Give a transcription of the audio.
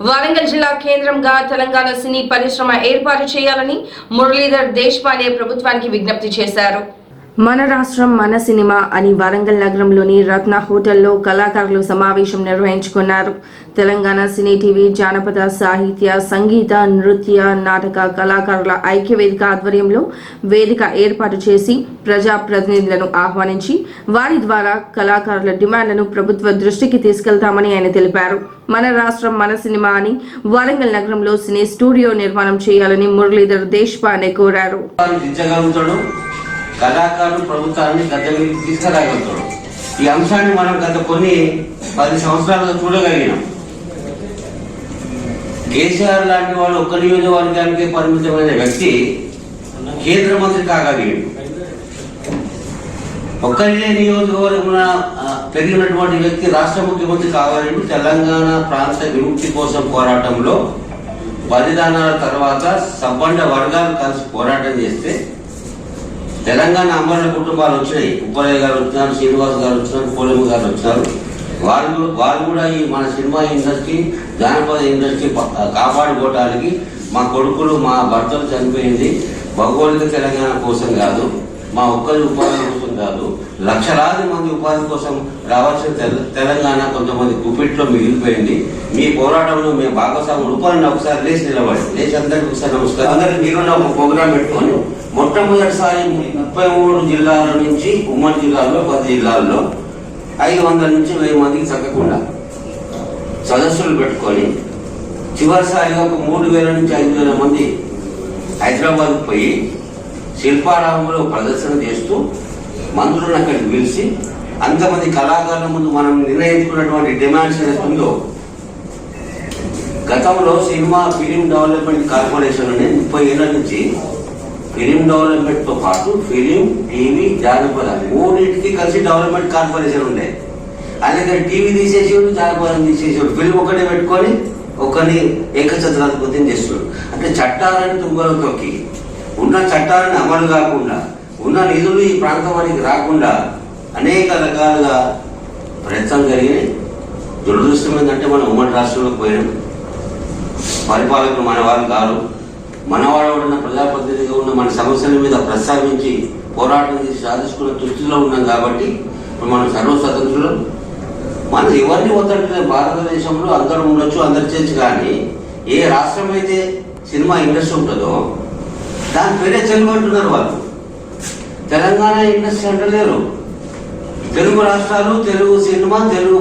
వరంగల్ జిల్లా కేంద్రంగా తెలంగాణ సినీ పరిశ్రమ ఏర్పాటు చేయాలని మురళీధర్ దేశపాండే ప్రభుత్వానికి విజ్ఞప్తి చేశారు. మన రాష్ట్రం మన సినిమా అని వరంగల్ నగరంలోని రత్న హోటల్లో కళాకారులు సమావేశం నిర్వహించుకున్నారు. తెలంగాణ సినీ టీవీ జానపద సాహిత్య సంగీత నృత్య నాటక కళాకారుల ఐక్యవేదిక ఆధ్వర్యంలో వేదిక ఏర్పాటు చేసి ప్రజా ప్రతినిధులను ఆహ్వానించి వారి ద్వారా కళాకారుల డిమాండ్లను ప్రభుత్వ దృష్టికి తీసుకెళ్తామని ఆయన తెలిపారు. మన రాష్ట్రం మన సినిమా అని వరంగల్ నగరంలో సినీ స్టూడియో నిర్మాణం చేయాలని మురళీధర్ దేశపాండే కోరారు. కళాకారులు ప్రభుత్వాన్ని గత తీసుకురాగలుగుతాడు ఈ అంశాన్ని మనం గత కొన్ని పది సంవత్సరాలుగా చూడగలిగినాం. కేసీఆర్ లాంటి వాళ్ళు ఒక్క నియోజకవర్గానికి పరిమితమైన వ్యక్తి కేంద్ర మంత్రి కాగలిగాడు ఒక్కరినే నియోజకవర్గం పెరిగినటువంటి వ్యక్తి రాష్ట్ర ముఖ్యమంత్రి కావాలని తెలంగాణ ప్రాంత విముక్తి కోసం పోరాటంలో బలిదానాల తర్వాత సబ్బండ వర్గాలు కలిసి పోరాటం చేస్తే తెలంగాణ అమరుల కుటుంబాలు వచ్చినాయి ఉప్పలయ్య గారు వచ్చినారు శ్రీనివాస్ గారు వచ్చినారు పోలమ్మ గారు వచ్చినారు. వాళ్ళు వాళ్ళు కూడా ఈ మన సినిమా ఇండస్ట్రీ జానపద ఇండస్ట్రీ కాపాడుకోవటానికి కాపాడుకోవడానికి మా కొడుకులు మా భర్తలు చనిపోయింది. భౌగోళిక తెలంగాణ కోసం కాదు మా ఒక్కరి ఉపాధి కాదు. లక్షలాది మంది ఉపాధి కోసం రావాల్సిన తెలంగాణ కొంతమంది గుప్పిట్లో మిగిలిపోయింది. మీ పోరాటంలో మేము భాగస్వాములు ఉపాధిని ఒకసారి లేచి నిలబడి లేచి అందరికి ఒకసారి నమస్కారం. అందరికి మీరున్న ఒక ప్రోగ్రాం పెట్టుకొని మొట్టమొదటిసారి ముప్పై మూడు జిల్లాల నుంచి ఉమ్మడి జిల్లాలో పది జిల్లాల్లో ఐదు వందల నుంచి వెయ్యి మందికి తగ్గకుండా సదస్సులు పెట్టుకొని చివరిసారిగా ఒక మూడు వేల నుంచి ఐదు వేల మంది హైదరాబాద్ పోయి శిల్పారామంలో ప్రదర్శన చేస్తూ మంత్రులను అక్కడికి పిలిచి అంతమంది కళాకారుల ముందు మనం నిర్ణయించుకున్నటువంటి డిమాండ్స్ ఏదైతే ఉందో గతంలో సినిమా ఫిలిం డెవలప్మెంట్ కార్పొరేషన్ అనేది ముప్పై ఏళ్ళ నుంచి ఫిలిం డెవలప్మెంట్తో పాటు ఫిలిం టీవీ జానపద మూడింటికి కలిసి డెవలప్మెంట్ కార్పొరేషన్ ఉండే. అలాగే టీవీ తీసేసేవాడు జానపదం తీసేసేవాడు. ఫిలిం ఒకటే పెట్టుకొని ఒకరిని ఏకఛత్రాధిపత్యం చేస్తున్నాడు అంటే చట్టాలను తుంగలు తొక్కి. ఉన్న చట్టాలను అమలు కాకుండా ఉన్న నిధులు ఈ ప్రాంతానికి రాకుండా అనేక రకాలుగా ప్రయత్నం జరిగినాయి. దురదృష్టం ఏంటంటే మనం ఉమ్మడి రాష్ట్రంలోకి పోయినాం పరిపాలకులు మన వారు కాదు మనవాడు ఉన్న ప్రజాప్రతినిధిగా ఉన్న మన సమస్యల మీద ప్రస్తావించి పోరాటం చేసి సాధించుకున్న దృష్టిలో ఉన్నాం కాబట్టి ఇప్పుడు మనం సర్వస్వతంత్రులు. మనం ఎవరిని వద్దట్లేదు భారతదేశంలో అందరూ ఉండొచ్చు అందరు చేయొచ్చు కానీ ఏ రాష్ట్రం అయితే సినిమా ఇండస్ట్రీ ఉంటుందో దాని పేరే తెలుగు వాళ్ళు. తెలంగాణ ఇండస్ట్రీ అంటలేరు. తెలుగు రాష్ట్రాలు తెలుగు సినిమా తెలుగు